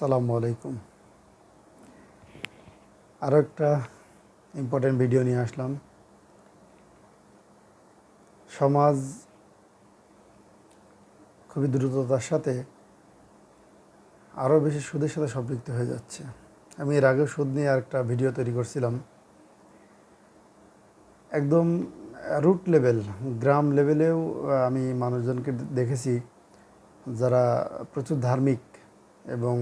আসসালামু আলাইকুম। আরও একটা ইম্পর্টেন্ট ভিডিও নিয়ে আসলাম। সমাজ খুবই দ্রুততার সাথে আরও বেশি সুদের সাথে সম্পৃক্ত হয়ে যাচ্ছে। আমি এর আগেও সুদ নিয়ে আরেকটা ভিডিও তৈরি করছিলাম। একদম রুট লেভেল গ্রাম লেভেলেও আমি মানুষজনকে দেখেছি, যারা প্রচুর ধার্মিক এবং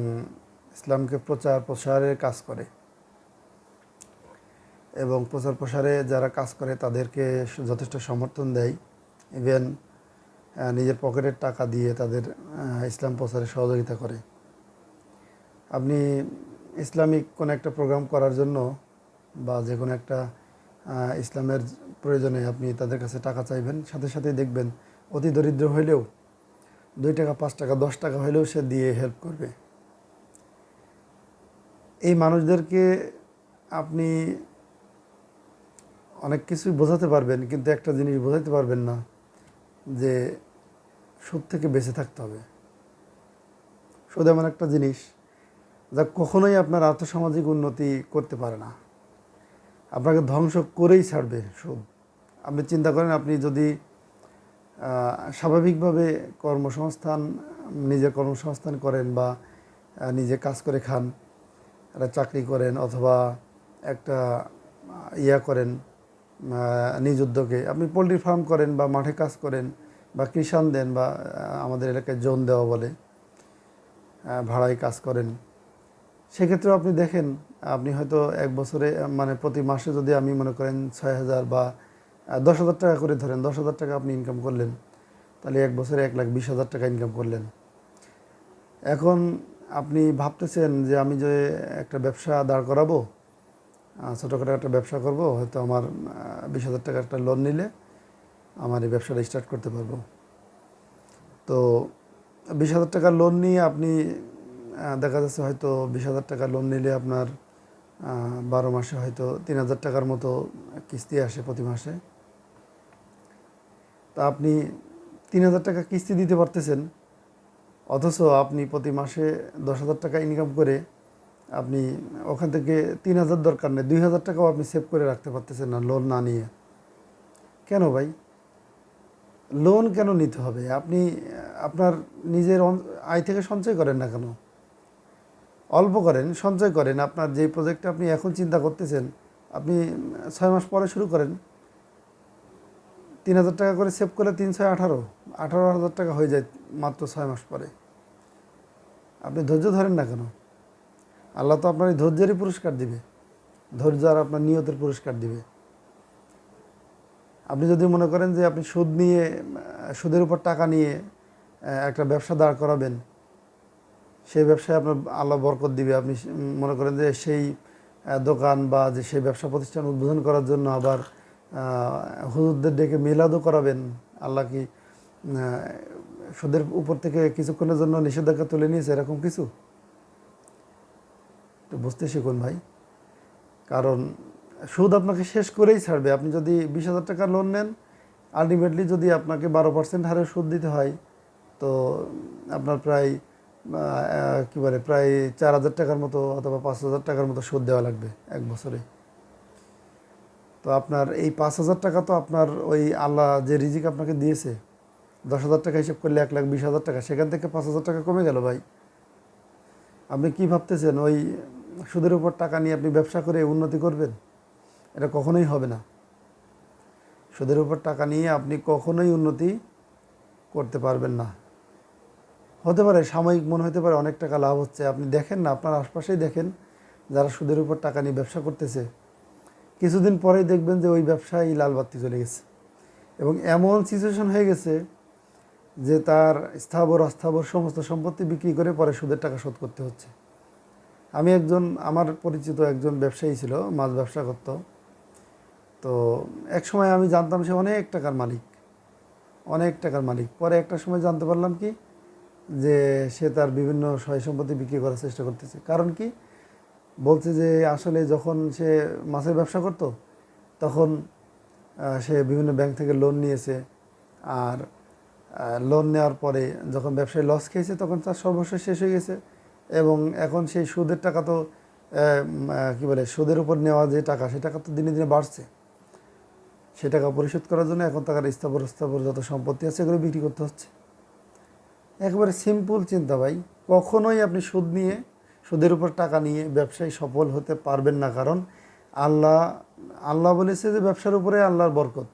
ইসলামকে প্রচার প্রসারের কাজ করে। এবং প্রচার প্রসারে যারা কাজ করে, তাদেরকে যথেষ্ট সমর্থন দেয়। ইভেন নিজের পকেটের টাকা দিয়ে তাদের ইসলাম প্রচারে সহযোগিতা করে। আপনি ইসলামিক কোনো একটা প্রোগ্রাম করার জন্য বা যে কোনো একটা ইসলামের প্রয়োজনে আপনি তাদের কাছে টাকা চাইবেন, সাথে সাথেই দেখবেন অতি দরিদ্র হইলেও দুই টাকা, পাঁচ টাকা, দশ টাকা হলেও সে দিয়ে হেল্প করবে। এই মানুষদেরকে আপনি অনেক কিছুই বোঝাতে পারবেন, কিন্তু একটা জিনিস বোঝাতে পারবেন না, যে সুদ থেকে বেঁচে থাকতে হবে। সুদ এমন একটা জিনিস যা কখনোই আপনার আর্থসামাজিক উন্নতি করতে পারে না। আপনাকে ধ্বংস করেই ছাড়বে সুদ। আপনি চিন্তা করেন, আপনি যদি স্বাভাবিকভাবে কর্মসংস্থান, নিজের কর্মসংস্থান করেন বা নিজে কাজ করে খান, একটা চাকরি করেন অথবা একটা ইয়া করেন নিজ উদ্যোগে। আপনি পোলট্রি ফার্ম করেন বা মাঠে কাজ করেন বা কৃষাণ দেন বা আমাদের এলাকায় জোন দেওয়া বলে ভাড়ায় কাজ করেন। সেক্ষেত্রেও আপনি দেখেন, আপনি হয়তো এক বছরে মানে প্রতি মাসে যদি আমি মনে করেন ছয় হাজার বা দশ হাজার টাকা করে ধরেন, দশ হাজার টাকা আপনি ইনকাম করলেন, তাহলে এক বছরে এক লাখ বিশ হাজার টাকা ইনকাম করলেন। এখন আপনি ভাবতেছেন যে আমি যে একটা ব্যবসা দাঁড় করাবো ছোটোখাটো একটা ব্যবসা করব, হয়তো আমার বিশ হাজার টাকা একটা লোন নিলে আমার এই ব্যবসাটা স্টার্ট করতে পারব। তো বিশ হাজার টাকা লোন নিয়ে আপনি দেখা যাচ্ছে হয়তো বিশ হাজার টাকা লোন নিলে আপনার বারো মাসে হয়তো তিন হাজার টাকার মতো কিস্তি আসে প্রতি মাসে। তা আপনি তিন হাজার টাকা কিস্তি দিতে পারতেছেন। অথচ আপনি প্রতি মাসে দশ হাজার টাকা ইনকাম করে আপনি ওখান থেকে তিন হাজার দরকার নেই, দুই হাজার টাকাও আপনি সেভ করে রাখতে পারতেছেন না লোন না নিয়ে। কেন ভাই? লোন কেন নিতে হবে? আপনি, আপনার নিজের আয় থেকে সঞ্চয় করেন না কেন? অল্প করেন, সঞ্চয় করেন। আপনার যে প্রজেক্টটা আপনি এখন চিন্তা করতেছেন, আপনি ছয় মাস পরে শুরু করেন। তিন হাজার টাকা করে সেভ করলে তিনশো আঠারো। আঠারো হাজার টাকা হয়ে যায় মাত্র ছয় মাস পরে। আপনি ধৈর্য ধরেন না কেন? আল্লাহ তো আপনার এই ধৈর্যেরই পুরস্কার দিবে। ধৈর্য আর আপনার নিয়তের পুরস্কার দিবে। আপনি যদি মনে করেন যে আপনি সুদ নিয়ে, সুদের উপর টাকা নিয়ে একটা ব্যবসা দাঁড় করাবেন, সেই ব্যবসায় আপনার আল্লাহ বরকত দিবে। আপনি মনে করেন যে সেই দোকান বা যে সেই ব্যবসা প্রতিষ্ঠান উদ্বোধন করার জন্য আবার হুজুরদের ডেকে মিলাদও করাবেন। আল্লাহ কি সুদের উপর থেকে কিছুক্ষণের জন্য নিষেধাজ্ঞা তুলে নিয়েছে এরকম কিছু? একটু বুঝতে শিখুন ভাই। কারণ সুদ আপনাকে শেষ করেই ছাড়বে। আপনি যদি বিশ হাজার টাকার লোন নেন আলটিমেটলি যদি আপনাকে বারো পার্সেন্ট হারে সুদ দিতে হয়, তো আপনার প্রায় কী বলে, প্রায় চার হাজার টাকার মতো অথবা পাঁচ হাজার টাকার মতো সুদ দেওয়া লাগবে এক বছরে। তো আপনার এই পাঁচ হাজার টাকা তো আপনার ওই আল্লাহ যে রিজিক আপনাকে দিয়েছে, দশ হাজার টাকা হিসেব করলে এক লাখ বিশ হাজার টাকা, সেখান থেকে পাঁচ হাজার টাকা কমে গেল ভাই। আপনি কি ভাবতেছেন ওই সুদের উপর টাকা নিয়ে আপনি ব্যবসা করে উন্নতি করবেন? এটা কখনোই হবে না। সুদের উপর টাকা নিয়ে আপনি কখনোই উন্নতি করতে পারবেন না। হতে পারে সাময়িক মনে হতে পারে অনেক টাকা লাভ হচ্ছে। আপনি দেখেন না, আপনার আশপাশেই দেখেন যারা সুদের উপর টাকা নিয়ে ব্যবসা করতেছে কিছুদিন পরেই দেখবেন যে ওই ব্যবসায় লাল বাতি চলে গেছে। এবং এমন সিচুয়েশন হয়ে গেছে যে তার স্থাবর, অস্থাবর সমস্ত সম্পত্তি বিক্রি করে পরে সুদের টাকা শোধ করতে হচ্ছে। আমি একজন, আমার পরিচিত একজন ব্যবসায়ী ছিল, মাছ ব্যবসা করত। তো এক সময় আমি জানতাম সে অনেক টাকার মালিক, অনেক টাকার মালিক। পরে একটা সময় জানতে পারলাম কি, যে সে তার বিভিন্ন সয় সম্পত্তি বিক্রি করার চেষ্টা করতেছে। কারণ কি বলছে যে আসলে যখন সে মাছের ব্যবসা করত, তখন সে বিভিন্ন ব্যাংক থেকে লোন নিয়েছে। আর লোন নেওয়ার পরে যখন ব্যবসায় লস খেয়েছে, তখন তার সর্বস্ব শেষ হয়ে গেছে। এবং এখন সেই সুদের টাকা তো কি বলে, সুদের উপর নেওয়া যে টাকা, সে টাকা তো দিনে দিনে বাড়ছে। সে টাকা পরিশোধ করার জন্য এখন টাকার স্থাবর স্থাবর যত সম্পত্তি আছে, এগুলো বিক্রি করতে হচ্ছে। একেবারে সিম্পল চিন্তা ভাই। কখনোই আপনি সুদ নিয়ে সুদের উপর টাকা নিয়ে ব্যবসায় সফল হতে পারবেন না, কারণ আল্লাহ আল্লাহ বলেছে যে ব্যবসার উপরে আল্লাহর বরকত।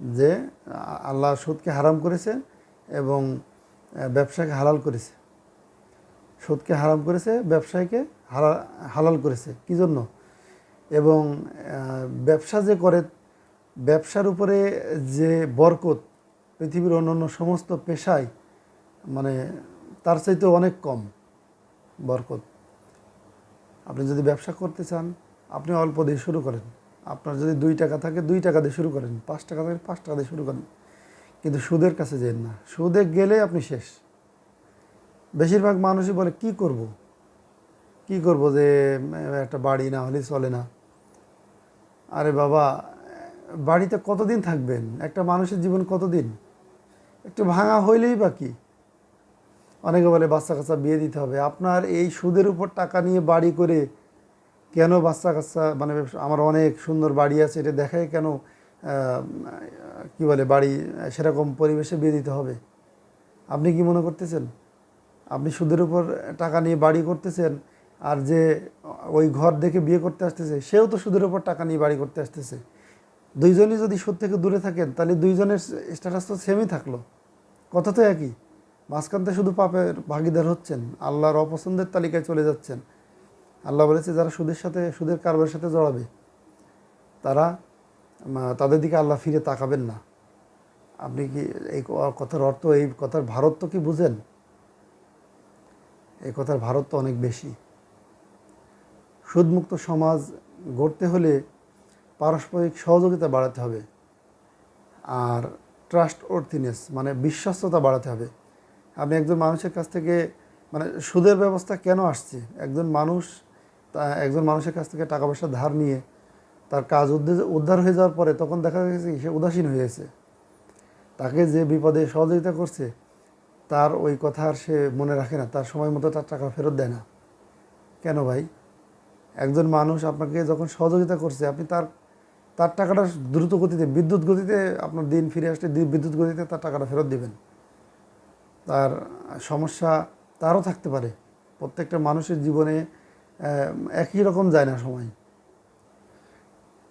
যে আল্লাহ সুদকে হারাম করেছে এবং ব্যবসাকে হালাল করেছে। সুদকে হারাম করেছে, ব্যবসায়কে হালা- হালাল করেছে। কি জন্য? এবং ব্যবসা যে করে, ব্যবসার উপরে যে বরকত পৃথিবীর অন্যান্য সমস্ত পেশায় মানে তার চাইতে অনেক কম। বরকত। আপনি যদি ব্যবসা করতে চান, আপনি অল্প দিয়ে শুরু করেন। আপনার যদি দুই টাকা থাকে, দুই টাকা দিয়ে শুরু করেন। পাঁচ টাকা থাকে, পাঁচ টাকা দিয়ে শুরু করেন। কিন্তু সুদের কাছে যেন না। সুদে গেলে আপনি শেষ। বেশিরভাগ মানুষই বলে, কি করব? কি করব যে, একটা বাড়ি না হলে চলে না। আরে বাবা, বাড়িতে কতদিন থাকবেন? একটা মানুষের জীবন কতদিন? একটু ভাঙা হইলেই বা অনেকে বলে বাচ্চা কাচ্চা বিয়ে দিতে হবে। আপনার এই সুদের উপর টাকা নিয়ে বাড়ি করে কেন বাচ্চা কাচ্চা মানে আমার অনেক সুন্দর বাড়ি আছে, এটা দেখায় কেন কি বলে, বাড়ি, সেরকম পরিবেশে বিয়ে দিতে হবে? আপনি কি মনে করতেছেন? আপনি সুদের উপর টাকা নিয়ে বাড়ি করতেছেন আর যে ওই ঘর দেখে বিয়ে করতে আসতেছে, সেও তো সুদের উপর টাকা নিয়ে বাড়ি করতে আসতেছে। দুইজনই যদি সুদ থেকে দূরে থাকেন, তাহলে দুইজনের স্ট্যাটাস তো সেমই থাকল। কথা তো একই। মাঝখানতে শুধু পাপের ভাগিদার হচ্ছেন, আল্লাহর অপছন্দের তালিকায় চলে যাচ্ছেন। আল্লাহ বলেছে, যারা সুদের সাথে, সুদের কারবারের সাথে জড়াবে, তারা তাদের দিকে আল্লাহ ফিরে তাকাবেন না। আপনি কি এই কথার অর্থ, এই কথার ভারত তো কি বুঝেন? এই কথার ভারত তো অনেক বেশি। সুদমুক্ত সমাজ গড়তে হলে পারস্পরিক সহযোগিতা বাড়াতে হবে, আর ট্রাস্ট অর্থিনেস মানে বিশ্বস্ততা বাড়াতে হবে। আপনি একজন মানুষের কাছ থেকে মানে সুদের ব্যবস্থা কেন আসছে? একজন মানুষ একজন মানুষের কাছ থেকে টাকা পয়সা ধার নিয়ে তার কাজ উদ্ধার হয়ে যাওয়ার পরে তখন দেখা গেছে সে উদাসীন হয়ে গেছে। তাকে যে বিপদে সহযোগিতা করছে, তার ওই কথা আর সে মনে রাখে না। তার সময় মতো তার টাকা ফেরত দেয় না। কেন ভাই? একজন মানুষ আপনাকে যখন সহযোগিতা করছে, আপনি তার তার টাকাটা দ্রুত গতিতে, বিদ্যুৎ গতিতে আপনার দিন ফিরে আসলে বিদ্যুৎ গতিতে তার টাকাটা ফেরত দিবেন। তার সমস্যা তারও থাকতে পারে। প্রত্যেকটা মানুষের জীবনে একই রকম যায় না সময়।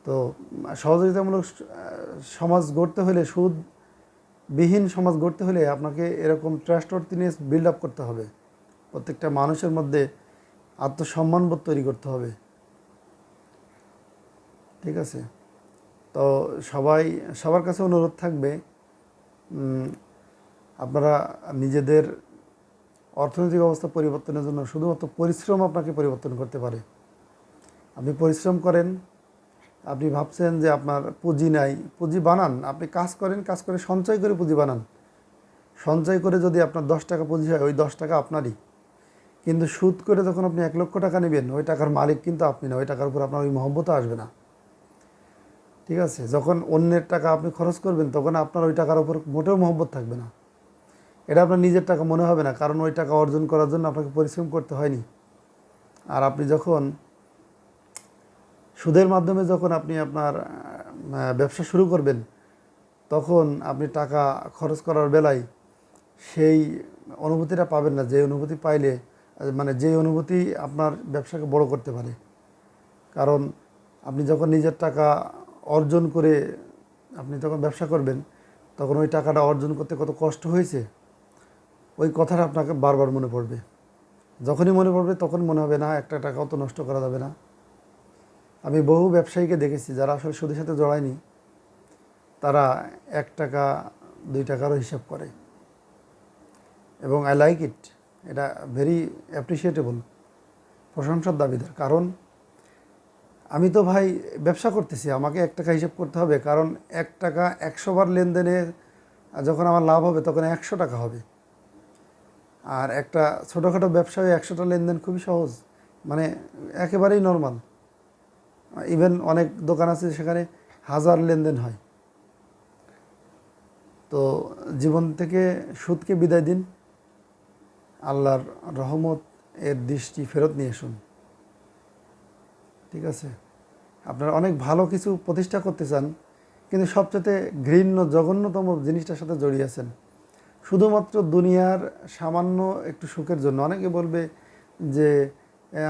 তো সহযোগিতামূলক সমাজ গড়তে হলে, সুদবিহীন সমাজ গড়তে হলে আপনাকে এরকম ট্রাস্ট অর্থিনেস বিল্ড আপ করতে হবে। প্রত্যেকটা মানুষের মধ্যে আত্মসম্মানবোধ তৈরি করতে হবে। ঠিক আছে? তো সবাই, সবার কাছে অনুরোধ থাকবে আপনারা নিজেদের অর্থনৈতিক অবস্থা পরিবর্তনের জন্য শুধুমাত্র পরিশ্রম আপনাকে পরিবর্তন করতে পারে। আপনি পরিশ্রম করেন, আপনি ভাবছেন যে আপনার পুঁজি নাই, পুঁজি বানান, আপনি কাজ করেন, কাজ করে সঞ্চয় করে পুঁজি বানান। সঞ্চয় করে যদি আপনার দশ টাকা পুঁজি হয়, ওই দশ টাকা আপনারই। কিন্তু সুদ করে যখন আপনি এক লক্ষ টাকা নেবেন, ওই টাকার মালিক কিন্তু আপনি না, ওই টাকার উপর আপনার ওই মহব্বত আসবে না। ঠিক আছে? যখন অন্যের টাকা আপনি খরচ করবেন, তখন আপনার ওই টাকার উপর মোটেও মহব্বত থাকবে না। এটা আপনার নিজের টাকা মনে হবে না, কারণ ওই টাকা অর্জন করার জন্য আপনাকে পরিশ্রম করতে হয়নি। আর আপনি যখন সুদের মাধ্যমে যখন আপনি আপনার ব্যবসা শুরু করবেন, তখন আপনি টাকা খরচ করার বেলায় সেই অনুভূতিটা পাবেন না, যে অনুভূতি পাইলে মানে যে অনুভূতি আপনার ব্যবসাকে বড় করতে পারে। কারণ আপনি যখন নিজের টাকা অর্জন করে আপনি যখন ব্যবসা করবেন, তখন ওই টাকাটা অর্জন করতে কত কষ্ট হয়েছে। ওই কথাটা আপনাকে বারবার মনে পড়বে। যখনই মনে পড়বে তখন মনে হবে, না, একটা টাকাও তো নষ্ট করা যাবে না। আমি বহু ব্যবসায়ীকে দেখেছি যারা আসলে সুদের সাথে জড়ায়নি। তারা এক টাকা, দুই টাকারও হিসাব করে। এবং আই লাইক ইট এটা ভেরি অ্যাপ্রিসিয়েটেবল প্রশংসার দাবিদার। কারণ আমি তো ভাই ব্যবসা করতেছি, আমাকে এক টাকা হিসাব করতে হবে। কারণ এক টাকা একশো বার লেনদেনে যখন আমার লাভ হবে তখন একশো টাকা হবে। আর একটা ছোটোখাটো ব্যবসায় একশোটা লেনদেন খুবই সহজ। মানে একেবারেই নর্মাল ইভেন অনেক দোকান আছে সেখানে হাজার লেনদেন হয়। তো জীবন থেকে সুদকে বিদায় দিন। আল্লাহর রহমত এর দৃষ্টি ফেরত নিয়ে আসুন। ঠিক আছে? আপনারা অনেক ভালো কিছু প্রতিষ্ঠা করতে চান, কিন্তু সবচেয়ে ঘৃণ্য, জঘন্যতম জিনিসটার সাথে জড়িয়ে আছেন। শুধুমাত্র দুনিয়ার সামান্য একটু সুখের জন্য। অনেকে বলবে যে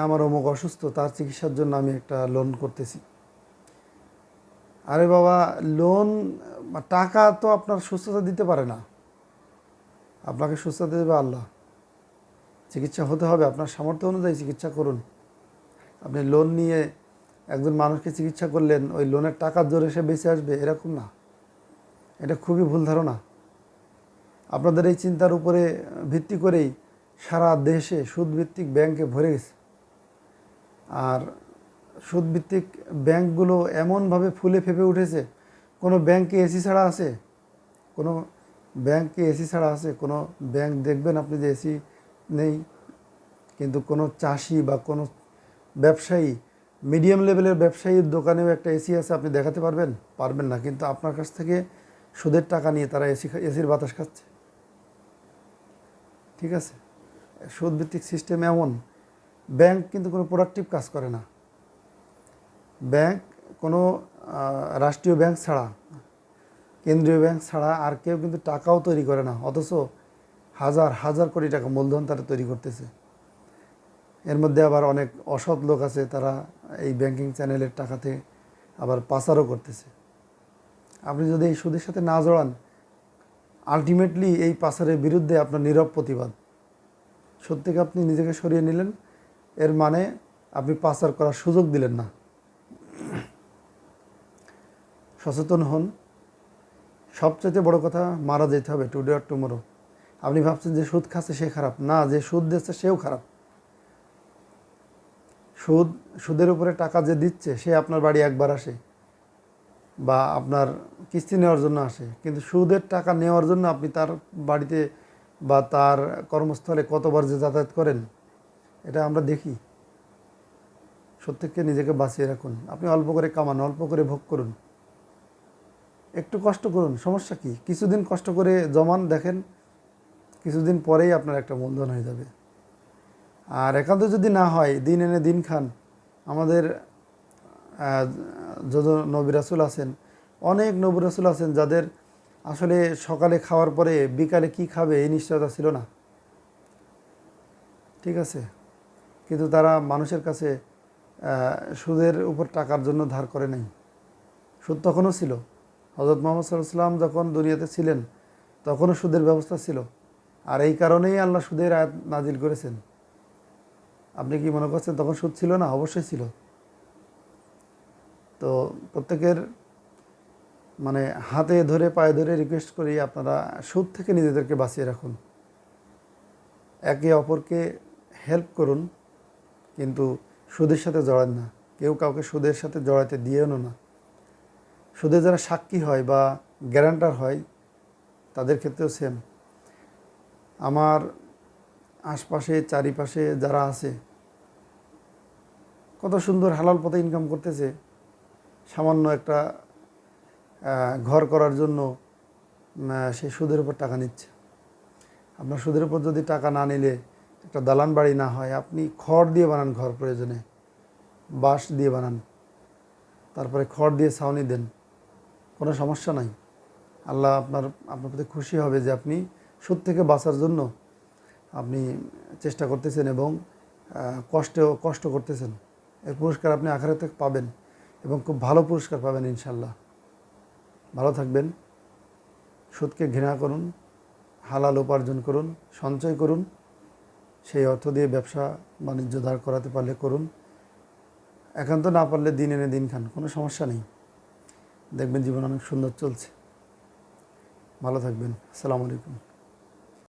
আমার অমুক অসুস্থ, তার চিকিৎসার জন্য আমি একটা লোন করতেছি। আরে বাবা লোন টাকা তো আপনার সুস্থতা দিতে পারে না। আপনাকে সুস্থতা দেবে আল্লাহ। চিকিৎসা হতে হবে। আপনার সামর্থ্য অনুযায়ী চিকিৎসা করুন। আপনি লোন নিয়ে একজন মানুষকে চিকিৎসা করলেন, ওই লোনের টাকার জোরে সে বেঁচে আসবে, এরকম না। এটা খুবই ভুল ধারণা। আপনাদের এই চিন্তার উপরে ভিত্তি করেই সারা দেশে সুদভিত্তিক ব্যাংকে ভরে গেছে। আর সুদভিত্তিক ব্যাংকগুলো এমনভাবে ফুলে ফেপে উঠেছে, কোনো ব্যাংকে এসি ছাড়া আছে, কোনো ব্যাংকে এসি ছাড়া আছে, কোনো ব্যাংক দেখবেন আপনি যে এসি নেই, কিন্তু কোনো চাষি বা কোনো ব্যবসায়ী, মিডিয়াম লেভেলের ব্যবসায়ীর দোকানেও একটা এসি আছে, আপনি দেখাতে পারবেন পারবেন না। কিন্তু আপনার কাছ থেকে সুদের টাকা নিয়ে তারা এসি এসির বাতাস খাচ্ছে। ঠিক আছে? সুদভিত্তিক সিস্টেম এমন। ব্যাংক কিন্তু কোনো প্রোডাক্টিভ কাজ করে না। ব্যাংক কোনো রাষ্ট্রীয় ব্যাংক ছাড়া, কেন্দ্রীয় ব্যাংক ছাড়া আর কেউ কিন্তু টাকাও তৈরি করে না। অথচ হাজার হাজার কোটি টাকা মূলধন তারা তৈরি করতেছে। এর মধ্যে আবার অনেক অসৎ লোক আছে, তারা এই ব্যাংকিং চ্যানেলের টাকাতে আবার পাচারও করতেছে। আপনি যদি এই সুদের সাথে না জড়ান আলটিমেটলি এই পাচারের বিরুদ্ধে আপনার নীরব প্রতিবাদ। সুদ থেকে আপনি নিজেকে সরিয়ে নিলেন, এর মানে আপনি পাচার করার সুযোগ দিলেন না। সচেতন হন। সবচেয়ে বড় কথা, মারা যেতে হবে টুডে আর টুমোরো আপনি ভাবছেন যে সুদ খাচ্ছে, সে খারাপ। না, যে সুদ দিচ্ছে, সেও খারাপ। সুদ, সুদের উপরে টাকা যে দিচ্ছে, সে আপনার বাড়ি একবার আসে। বা আপনার কিস্তি নেওয়ার জন্য আসে। কিন্তু সুদের টাকা নেওয়ার জন্য আপনি তার বাড়িতে বা তার কর্মস্থলে কতবার যে যাতায়াত করেন, এটা আমরা দেখি। সত্যিকে নিজেকে বাঁচিয়ে রাখুন। আপনি অল্প করে কামান, অল্প করে ভোগ করুন। একটু কষ্ট করুন। সমস্যা কি? কিছুদিন কষ্ট করে জমান, দেখেন কিছুদিন পরেই আপনার একটা মূলধন হয়ে যাবে। আর একান্ত যদি না হয়, দিন এনে দিন খান। আমাদের যত নবী রাসুল আছেন, অনেক নবী রাসুল আছেন যাদের আসলে সকালে খাওয়ার পরে বিকালে কি খাবে এই নিশ্চয়তা ছিল না। ঠিক আছে? কিন্তু তারা মানুষের কাছে সুদের উপর টাকার জন্য ধার করে নাই। সুদ তখনও ছিল। হজরত মোহাম্মদ সাল্লাম যখন দুনিয়াতে ছিলেন, তখনও সুদের ব্যবস্থা ছিল। আর এই কারণেই আল্লাহ সুদের আয়াত নাজিল করেছেন। আপনি কি মনে করছেন তখন সুদ ছিল না? অবশ্যই ছিল। তো প্রত্যেকের মানে হাতে ধরে, পায়ে ধরে রিকোয়েস্ট করি আপনারা সুদ থেকে নিজেদেরকে বাঁচিয়ে রাখুন। একে অপরকে হেল্প করুন, কিন্তু সুদের সাথে জড়ান না। কেউ কাউকে সুদের সাথে জড়াতে দিয়েও না। সুদে যারা সাক্ষী হয় বা গ্যারান্টার হয়, তাদের ক্ষেত্রেও সেম আমার আশপাশে, চারিপাশে যারা আছে, কত সুন্দর হালাল পথে ইনকাম করতেছে সামান্য একটা ঘর করার জন্য সে সুদের উপর টাকা নিচ্ছে। আপনার সুদের উপর যদি টাকা না নিলে, একটা দালান বাড়ি না হয়, আপনি খড় দিয়ে বানান ঘর প্রয়োজনে, বাঁশ দিয়ে বানান, তারপরে খড় দিয়ে ছাউনি দেন, কোনো সমস্যা নাই। আল্লাহ আপনার আপনার প্রতি খুশি হবে যে আপনি সুদ থেকে বাঁচার জন্য আপনি চেষ্টা করতেছেন এবং কষ্টেও কষ্ট করতেছেন। এর পুরস্কার আপনি আখারে থেকে পাবেন। এবং খুব ভালো পুরস্কার পাবেন ইনশাল্লাহ। ভালো থাকবেন। সুদকে ঘৃণা করুন, হালাল উপার্জন করুন, সঞ্চয় করুন, সেই অর্থ দিয়ে ব্যবসা বাণিজ্য দাঁড় করাতে পারলে করুন। একান্ত না পারলে দিন এনে দিন খান, কোনো সমস্যা নেই। দেখবেন জীবন অনেক সুন্দর চলছে। ভালো থাকবেন। আসসালামু আলাইকুম।